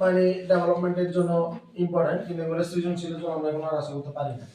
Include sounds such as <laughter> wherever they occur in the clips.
মানে ডেভেলপমেন্টের জন্য ইম্পর্টেন্ট কিন্তু এগুলো সৃজনশীলের জন্য আমরা এখন আর আশা করতে পারি না।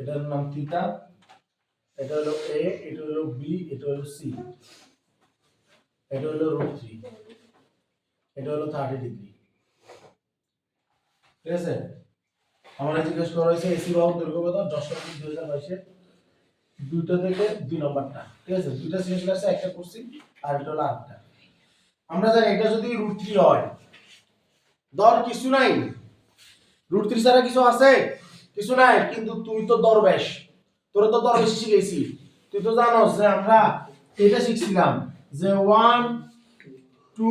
এটার নাম থিটা এটা হলো এ এটা হলো বি এটা হলো সি এটা হলো রুট থ্রি এটা হলো থার্টি ডিগ্রি ঠিক আছে? আমার জিজ্ঞেস করা হয়েছে এসি বাহু দৈর্ঘ্য কত? যশোর দুই হাজার বাইশের দুইটা থেকে দুই নম্বরটা। ঠিক আছে? দুইটা সৃজনশীল আছে একটা করছি, আর এটা হলো আটটা। আমরা জানি এটা যদি রুট থ্রি হয়, দর কিছু নাই। রুট থ্রি ছাড়া কিছু আছে? কিছু নাই, কিন্তু তুই তো দরবেশ। তোরা তো দরবেশ শিখেছি তুই তো জানোস যে আমরা এটা শিখছিলাম যে ওয়ান টু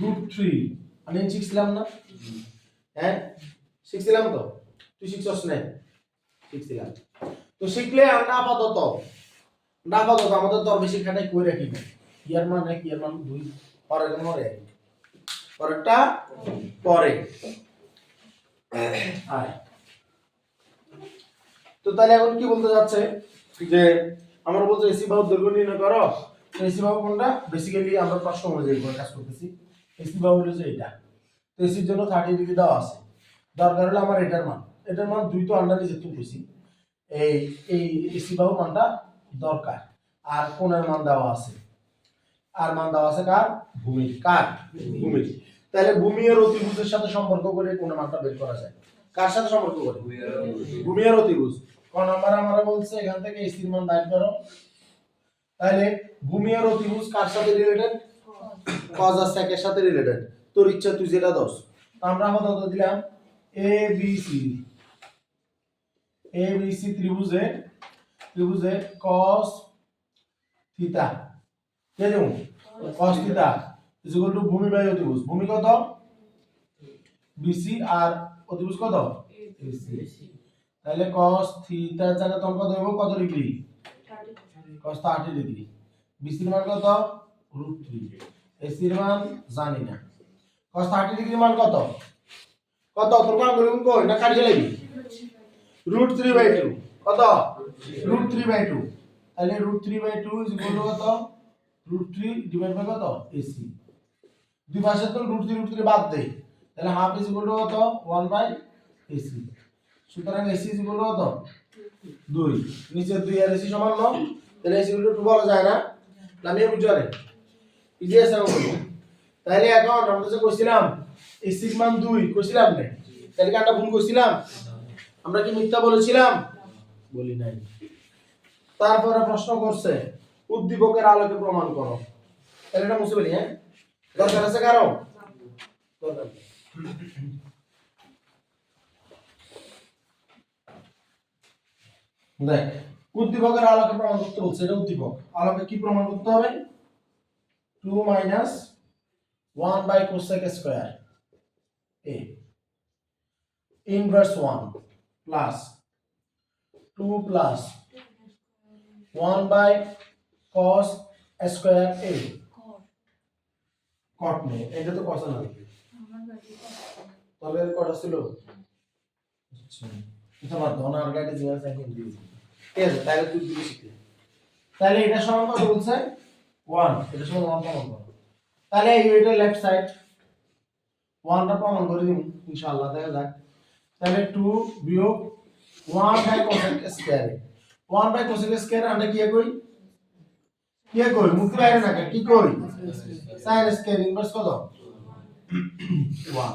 রুট থ্রি আমি শিখছিলাম না? হ্যাঁ? শিখছিলাম তো? তুই শিখছস না? শিখছিলাম। তো শিখলে আমরা আপাতত না আপাতত আমাদের দরবেশ খাটাই কই রাখি ইয়ার মানে কি? ইয়ার মান দুই। পরের মরে পরেরটা পরে। তো তাহলে এখন কি বলতে যাচ্ছে? যে আমরা বলতে এসি বাহু দৈর্ঘ্য নির্ণয় করো। এসি বাহু কোনটা? বেসিক্যালি আমরা প্রশ্ন অনুযায়ী করে কাজ করতেছি। এসি বাহু হলো যে এটা। তো এসির জন্য থার্টি ডিগ্রি দেওয়া আছে। দরকার হলো আমার এটার মান। এটার মান দুই তো আন্ডারে যেহেতু বেশি এই এই এসি বাহু মানটা দরকার। আর কোণের মান দেওয়া আছে। আর মান দেওয়া আছে কার? ভূমির কার? ভূমির তাহলে ভূমি আর অতিভুজের সাথে সম্পর্ক করে কোন মানটা বের করা যায়? কার সাথে সম্পর্ক করে? ভূমি আর অতিভুজ। ক নাম্বার আমরা বলছে এখান থেকে স্থির মান বাইর করো। তাহলে ভূমি আর অতিভুজ কার সাথে রিলেটেড কজ আর সেকের সাথে রিলেটেড তোর ইচ্ছা তুই যেটা দোস আমরা আপাতত দিলাম A B C A B C ত্রিভুজে ত্রিভুজে cos থিতা কে দেবো cos theta is equal to ভূমি বাই অতিভুজ। ভূমি কত? বিসি আর অতিভুজ কত? তাহলে cos থিতা জায়গা তোমরা কত দেবো কত ডিগ্রি? cos 30 degree. বিসির মান কত? Root three. এসির মান জানি না। cos 30 ডিগ্রি মান কত? কত? তোর কাম করবি কই না কাটিয়ে লাগি রুট থ্রি বাই টু। কত? Root three by two. তাহলে root three by two is equal to কত? রুট থ্রি ডিভাইড বাই কত? এসি দুই পাশে তো রুট থ্রি রুট থ্রি বাদ দেই। তাহলে হাফ ইকুয়াল টু কত? ওয়ান বাই এসি সুতরাং এসি টু কত? দুই। নিচে দুই আর এসি সমান ন। তাহলে এসি ইকুয়াল টু বলা যায় না? নামিয়ে বুঝছ রে ইজি আছে তাহলে এখন আমরা যে কইছিলাম এসির মান দুই, কইছিলাম না? তাহলে কি আমরা ভুল কইছিলাম? আমরা কি মিথ্যা বলেছিলাম? বলি নাই। তারপরে প্রশ্ন করছে উদ্দীপকের আলোকে প্রমাণ করো। তাহলে এটা মুছে বলি হ্যাঁ? দরকার আছে কারও? দেখ, উদ্দীপকের আলোকে প্রমাণ করতে বলছে, এটা উদ্দীপক। আলোকে কি প্রমাণ করতে হবে? Two minus one by cosec square A. Inverse one plus two plus one by cos square A cot নেই এটা তো কস না তবে কটা ছিল আচ্ছা এটা বাদ দাও না আর গাইডে জিজ্ঞাসা সাইকেল দিয়েছি ঠিক আছে তাহলে তুই দিবি শিখলে তাহলে এটা সমান কত বলছে? ওয়ান এটা সমান ওয়ান প্রমাণ করো। তাহলে এই এটা লেফট সাইড ওয়ানটা প্রমাণ করে দিন ইনশাআল্লাহ দেখা যাক। তাহলে টু বিয়োগ one by cosec square one by cosec square আমরা কি কই কি কই মুখ বাইরে না কি? কই সাইন স্কয়ার ইনভার্স কত ওয়ান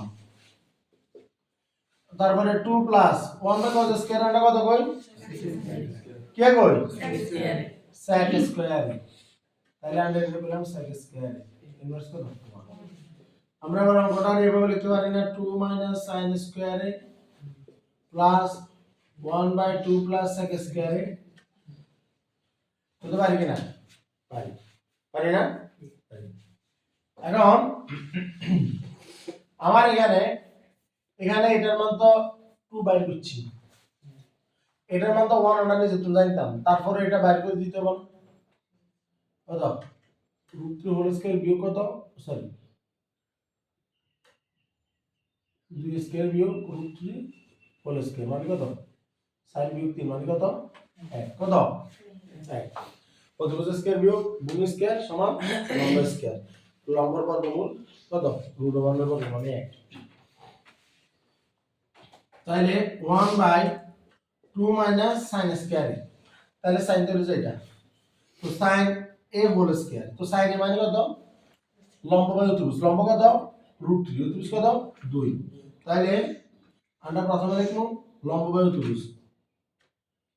তারপরে two plus one by cos square আমরা কত কই? কে কই? Sec স্কয়ার তাহলে আমরা এটা বললাম sec স্কয়ার ইনভার্স কত আমরা এবার অঙ্কটা এভাবে লিখতে পারি না। 2 minus sin square plus 1 by 2 plus sec square বলতে পারি কিনা পারি। পারি না? এখন আমার এখানে এখানে এটার মান তো টু বাইর করছি। এটার মান তো ওয়ান নিজে তুমি জানতাম। তারপরে এটা বাইর করে দিতে বল কত? রুট থ্রি হোল স্কয়ার বিয়োগ কত? সরি দুই স্কয়ার বিয়োগ রুট থ্রি হোল স্কয়ার মানে কত? সাইন বিয়োগ তিন মানে কত? এক। কত? এক। প্রতিভুজ স্কয়ার বিয়োগ ভূমি স্কয়ার সমান লম্ব স্কয়ার লম্বর বর্গমূল কত? রুট ওয়ানের বর্গমূল মানে এক। তাহলে one by two minus sine square তাহলে সাইন তৈরি এটা তো সাইন এ হোল স্কয়ার তো সাইন এ মানে কত? লম্ব বাই অতিভুজ লম্ব কত? রুট থ্রি অতিভুজ কত? দুই। তাহলে আমরা প্রথমে লিখব লম্ব বাই অতিভুজ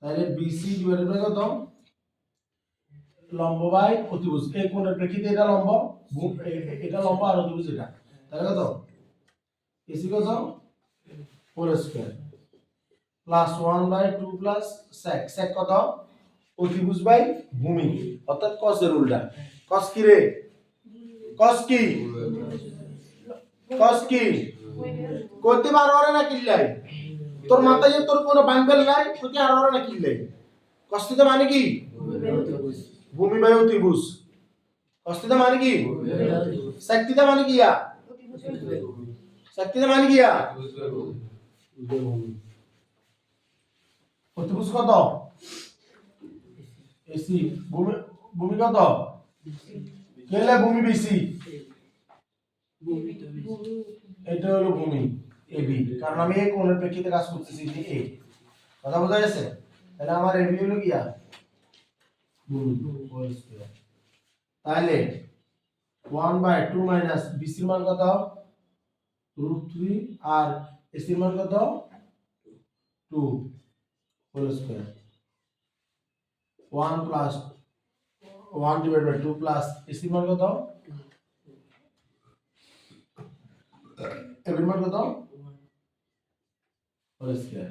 তাহলে বিসি ডিভাইডেড বাই কত? লম্ব বাই অতিভুজ এই কোণের প্রেক্ষিতে এটা লম্ব? এটা লম্ব আর অতিভুজ এটা তাহলে কত? এসি কত? Whole square plus one by two plus sec sec কত? অতিভুজ বাই ভূমি। অর্থাৎ কসের উল্টা। কস কি রে? কস কি? কস কি? করতে পারো না কিল্লাই? তোর মাথায় তোর কোনো বাঙ্গেল নাই তোকে আর না কিল্লাই? কস্তিতে মানে কি? ভূমি বাই অতিভুজ কস্তিতে মানে কি? শক্তিতে মানে কি শক্তিতে মানে কি অতিভুজ কত? এসি। ভূমি কত? কেলে ভূমি বেশি? এটা হলো ভূমি, এ, বি। কারণ আমি কোণের প্রেক্ষিতে কাজ করতেছি যে এ। কথা বোঝা গেছে? তাহলে আমার এ, বি হলো square। তাহলে ওয়ান বাই টু মাইনাস বিসির মান কত? রুট থ্রি আর এসির মান কত? Two whole square one plus one divide by two plus এসির মান কত? এবির মান কত? হোল স্কোয়ার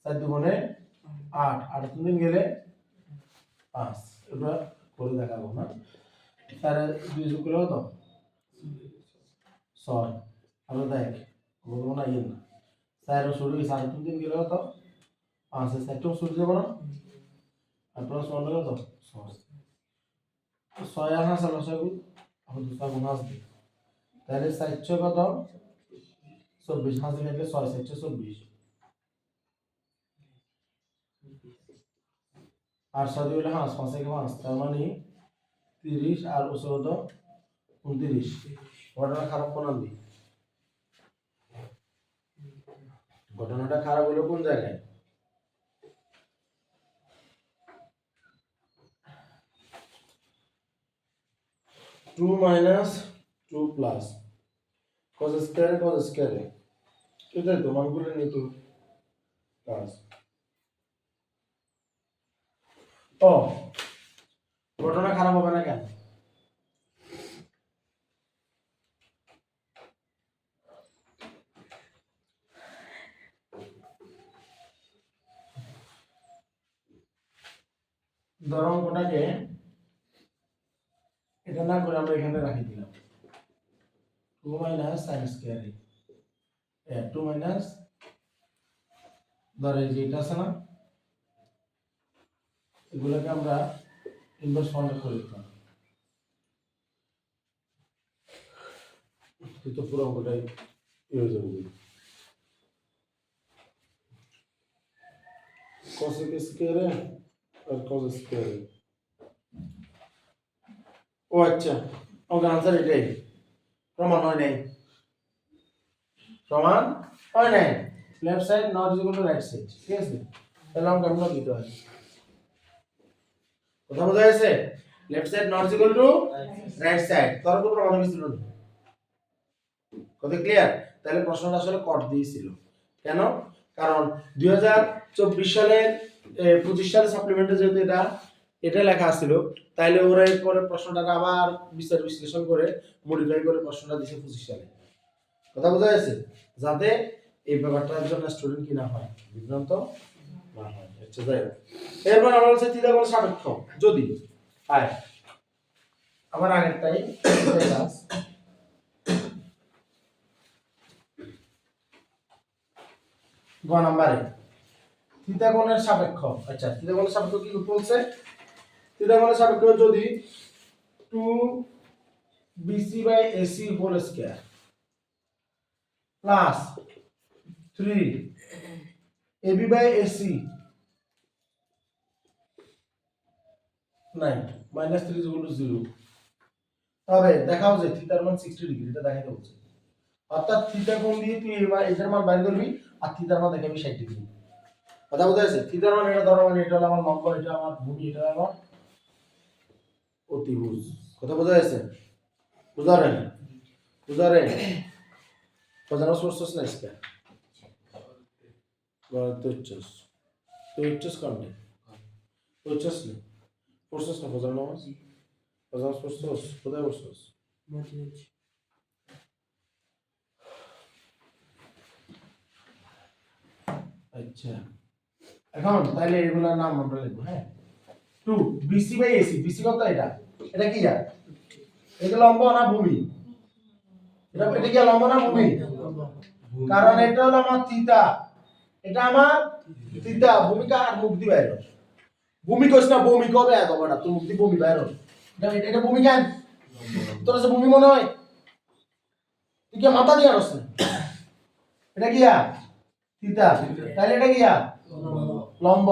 সাইড দুগুণে আট আট দিন গেলে পাঁচ। এবার করে দেখাবো না। তাহলে দুই যোগ করলে কত? ছয়। আরও দেখ বলব না ইয়ে না? চার সরি সাড়ে তিন দিন গেলে কত? পাঁচ। চারটেও সরে যাব না আর প্লাস ওয়ান কত? ছয়। ছয় আর হাঁস আলো ছয় এখন দুটো গুণ আসবে। তাহলে চারশো কত? চব্বিশ। হাঁস কাটলে ছয়, চারশো চব্বিশ। আর সাথে হলে হাঁস, পাঁচ থেকে পাঁচ, তার মানে তিরিশ আর ওসে কত উনত্রিশ। ঘটনা খারাপ কোন আনবি ঘটনাটা খারাপ হলো কোন জায়গায়? Two minus two plus. Cos square cos square. এটাই তো মানগুলো নিয়ে তো কাজ ও, ঘটনা খারাপ হবে না কেন? ধরো অঙ্কটাকে এটা না করে আমরা এখানে রাখি দিলাম। Two minus sine square two minus ধরো এই যে এটা আছে না? এগুলোকে আমরা ইনভার্স ফর্মে করে দিতাম। পুরো অঙ্কটাই স্কয়ার ও আচ্ছা অঙ্কের আনসার এটাই। প্রমাণ হয় নাই। প্রমাণ হয় নাই। Left side not equal to right side ঠিক আছে? তাহলে অঙ্ক আমরা দিতে হয় কথা বোঝা গেছে? Left side not equal to right side তোর উপর প্রমাণ না কথা ক্লিয়ার তাহলে প্রশ্নটা আসলে কট দিয়েছিল কেন? কারণ দুই হাজার চব্বিশ সালের পঁচিশ সালের সাপ্লিমেন্টে যেহেতু এটা এটা লেখা ছিল তাইলে ওরা এরপরে প্রশ্নটাকে আবার বিচার বিশ্লেষণ করে মডিফাই করে প্রশ্নটা দিছে পঁচিশ সালে। কথা বোঝা যাচ্ছে যাতে এই ব্যাপারটার জন্য স্টুডেন্ট কি না হয়, বিভ্রান্ত না হয়। আচ্ছা যাই হোক। এরপর আমরা থিটা কোণ সাপেক্ষ। যদি আয়। আবার আগেরটাই ক্লাস গ নাম্বারে। থিটা কোণের সাপেক্ষ। আচ্ছা থিটা কোণের সাপেক্ষ কি বলছে? কোণের সাপেক্ষ যদি two BC by AC whole square plus three AB by AC nine minus three equal to zero তবে দেখাও যে থিটার মান সিক্সটি ডিগ্রি এটা দেখাইতে বলছে। অর্থাৎ থিটা কোণ দিয়ে তুই এবার এটার মান বাইর করবি, আর থিটার মান দেখাবি ষাট ডিগ্রি কথা বোঝা যাচ্ছে থিটার মান এটা ধরো মানে এটা হলো আমার লম্ব এটা আমার ভূমি, এটা আমার অতিভুজ। কথা বোঝা যাচ্ছে বুঝা রে বুঝা রে Fazendo as forças na esquerda. Agora touches. Touches quando? Touches não. Forças não fazendo nós. Fazendo as forças. Poder forças. আচ্ছা এখন তাহলে এগুলোর নাম আমরা লিখব হ্যাঁ two BC by AC BC কত এটা এটা কি আর এটা লম্ব না ভূমি এটা এটা কি লম্ব না ভূমি কারণ এটা হলো আমার থিতা এটা আমার থিতা ভূমিকা আর মুখ দি বাইর ভূমি কইছ না, ভূমি কবে? এত বড় মুখ দি ভূমি বাইর এটা এটা- এটা ভূমি কেন? তোর কাছে ভূমি মনে হয়? তুই কি মাথা দিয়ে আসছ এটা কি আর? থিতা তাহলে এটা কি আর? লম্ব।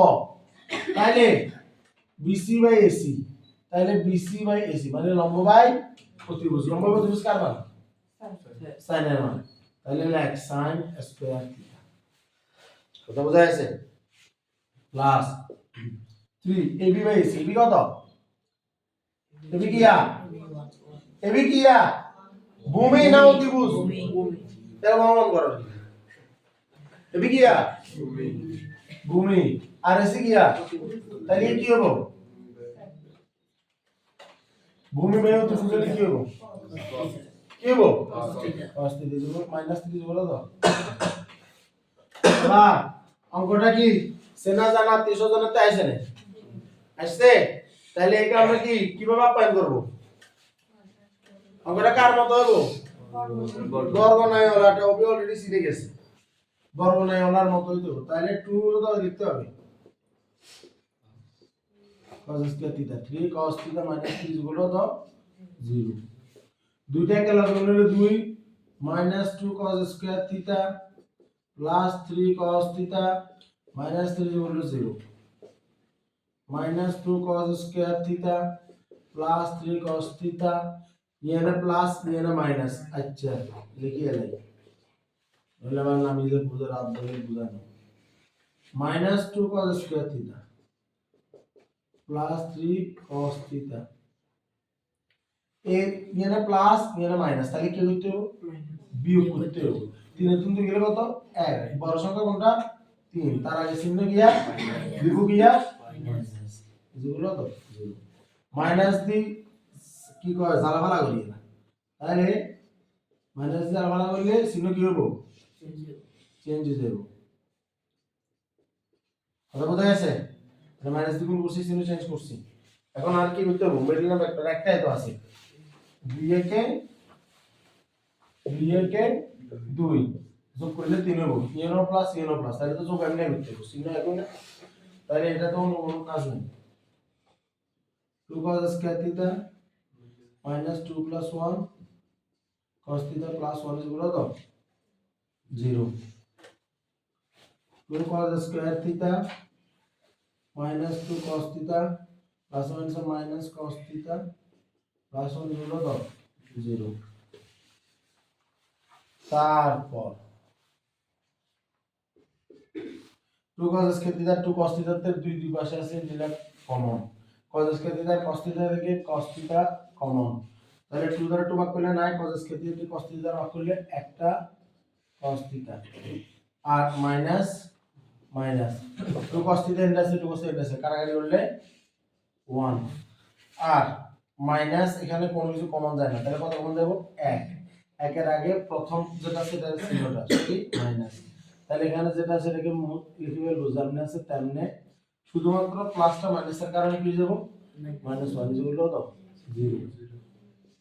তাহলে বিসি বাই এসি তাহলে বিসি বাই এসি মানে লম্ব বাই প্রতিভুজ লম্ব বাই প্রতিভুজ কার মান? সাইনের মান। তাহলে লেখ, সাইন স্কয়ার কথা বোঝা যাচ্ছে plus 3 AB by AC AB কত? এবি কি ভূমি না অতিভুজ? তাহলে মন করো। এবি কি ভূমি। আর এসি কি আ তাহলে কি হব? ভূমি বাই অতিভুজ হলে কি হব? কি হব? cos থ্রি দিব মাইনাস থ্রি দিব তো। <coughs> অঙ্কটা কি? সেনা জানা, তিনশো জনের আইসে না। আসছে? তাহলে এটা আমরা কি, কীভাবে আপ্যায়ন করব? অঙ্কটা কার মতো নাই ওলাটা ওবি অলরেডি শিখে গেছে। বর্গ নাই ওলার মতোই তো তাহলে টু তো লিখতে হবে। cos square theta 3 cos theta minus 3 গুলো তো 0 দুইটাকে লগ করলে দুই minus two cos square theta plus three cos theta minus three হলো zero minus two cos square theta plus three cos theta ইয়ানে plus ইয়ানে মাইনাস আচ্ছা লিখি এলাই নইলে আমার নাম নিজে বুঝে রাত ধরে বুঝানো minus two cos square theta plus three cos theta এ ইয়ানে প্লাস ইয়ানে মাইনাস তাহলে কি করতে হবে? বিয়োগ করতে হবে। তিনে তিন দুই গেলে কত? এক। বড় সংখ্যা কোনটা? তিন। তার আগে চিহ্ন গিয়া বিভু গিয়া যেগুলো তো মাইনাস দি কি কয় জ্বালাফালা করি না তাহলে মাইনাস দি জ্বালাফালা করলে চিহ্ন কি হব চেঞ্জ হয়ে যাব কথা বোঝা গেছে মাইনাস দি কোন করছি চিহ্ন চেঞ্জ করছি। এখন আর কি করতে হবে? মিডল না ভেক্টর একটাই তো আছে। দুই একে দুই একে দুই। যোগ করলে তিন হব ইয়েনো প্লাস ইয়েনো প্লাস তাহলে তো যোগ এমনি করতে হবে চিহ্ন এখন তাহলে এটা তো অন্য কোনো কাজ নেই। Two cos square theta minus two plus one cos theta plus one is to zero. Two cos square theta minus two cos theta plus one is minus cos theta plus one is to zero. তারপর two cos square theta, two cos থিটাতে দুই দুই পাশে আছে নিলাম common cos square theta cos theta থেকে theta common. তাহলে 2 দ্বারা 2 ভাগ করলে নাই cos square theta cos theta দ্বারা ভাগ করলে একটা cos theta R minus minus 2 cos theta and আছে 2 cos এন্ড কাটাকাটি করলে 1 আর মাইনাস এখানে কোনো কিছু কমন যায় না। তাহলে কত কমন যাব? 1 একের আগে প্রথম যেটা সেটা জিরোটা মাইনাস তাহলে এখানে যেটা এটাকে লিখে ফেলব। যেমনি আছে, তেমনি শুধুমাত্র প্লাসটা মাইনাসের কারণে কি যাব? Minus one is equal to zero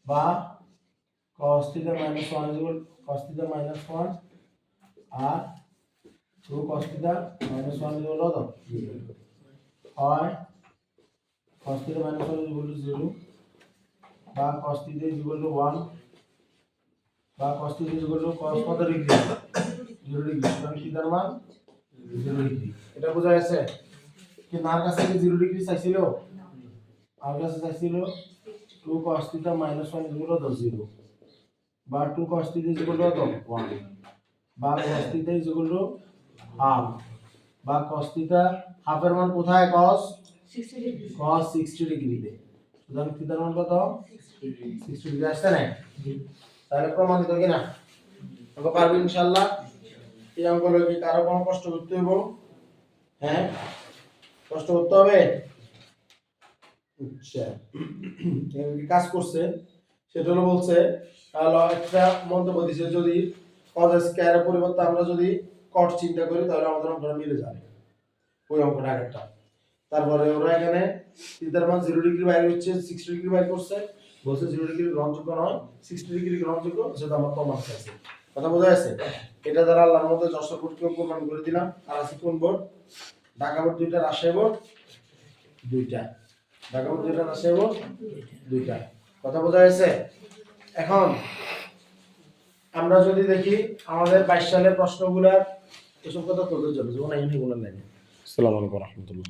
বা cos theta minus one is equal theta minus one R two cos theta minus one is equal to zero হয় cos theta minus one is equal zero বা cos theta is equal one বা cos theta is equal cos কত degree zero degree সুতরাং থিটার মান zero degree এটা বোঝা গেছে? কি নার কাছে জিরো ডিগ্রি চাইছিল? আর কাছে চাইছিল? Two cos theta minus one equal to zero বা two cos theta equal to one বা cos theta equal to half বা cos থিটা হাফের মান কোথায়? cos cos 60 ডিগ্রিতে সুতরাং থিটার মান কত? 60 ডিগ্রি আসছে না? তাহলে প্রমাণিত কি না তোকে পারবি ইনশাআল্লাহ এই অঙ্কগুলো কি কারও কোনো কষ্ট করতে হইব। হ্যাঁ? কষ্ট করতে হবে। আচ্ছা। কাজ করছে? সেটা হলো বলছে একটা মন্তব্য দিছে, যদি স্কয়ারের পরিবর্তে আমরা যদি cot চিন্তা করি, তাহলে আমাদের অঙ্কটা মিলে যাবে। ওই অঙ্কটা আগেরটা। তারপরে ওরা এখানে থিটার মান জিরো ডিগ্রি বাইরে হচ্ছে সিক্সটি ডিগ্রি বাইর করছে। বলছে জিরো ডিগ্রি গ্রহণযোগ্য নয় সিক্সটি ডিগ্রি গ্রহণযোগ্য সেটা আমার কম আছে। কথা বোঝা যাচ্ছে এটা দ্বারা আল্লাহর মধ্যে যশোর বোর্ডকেও প্রমাণ করে দিলাম, আর আছে কোন বোর্ড? ঢাকা দুইটা, রাজশাহী দুইটা। ঢাকা দুইটা, রাজশাহী দুইটা। কথা বোঝা গেছে? এখন আমরা যদি দেখি আমাদের বাইশ সালের প্রশ্নগুলার এসব কথা তোদের জন্য যেমন এই গুলো নেই। আসসালামু আলাইকুম রহমতুল্লাহ।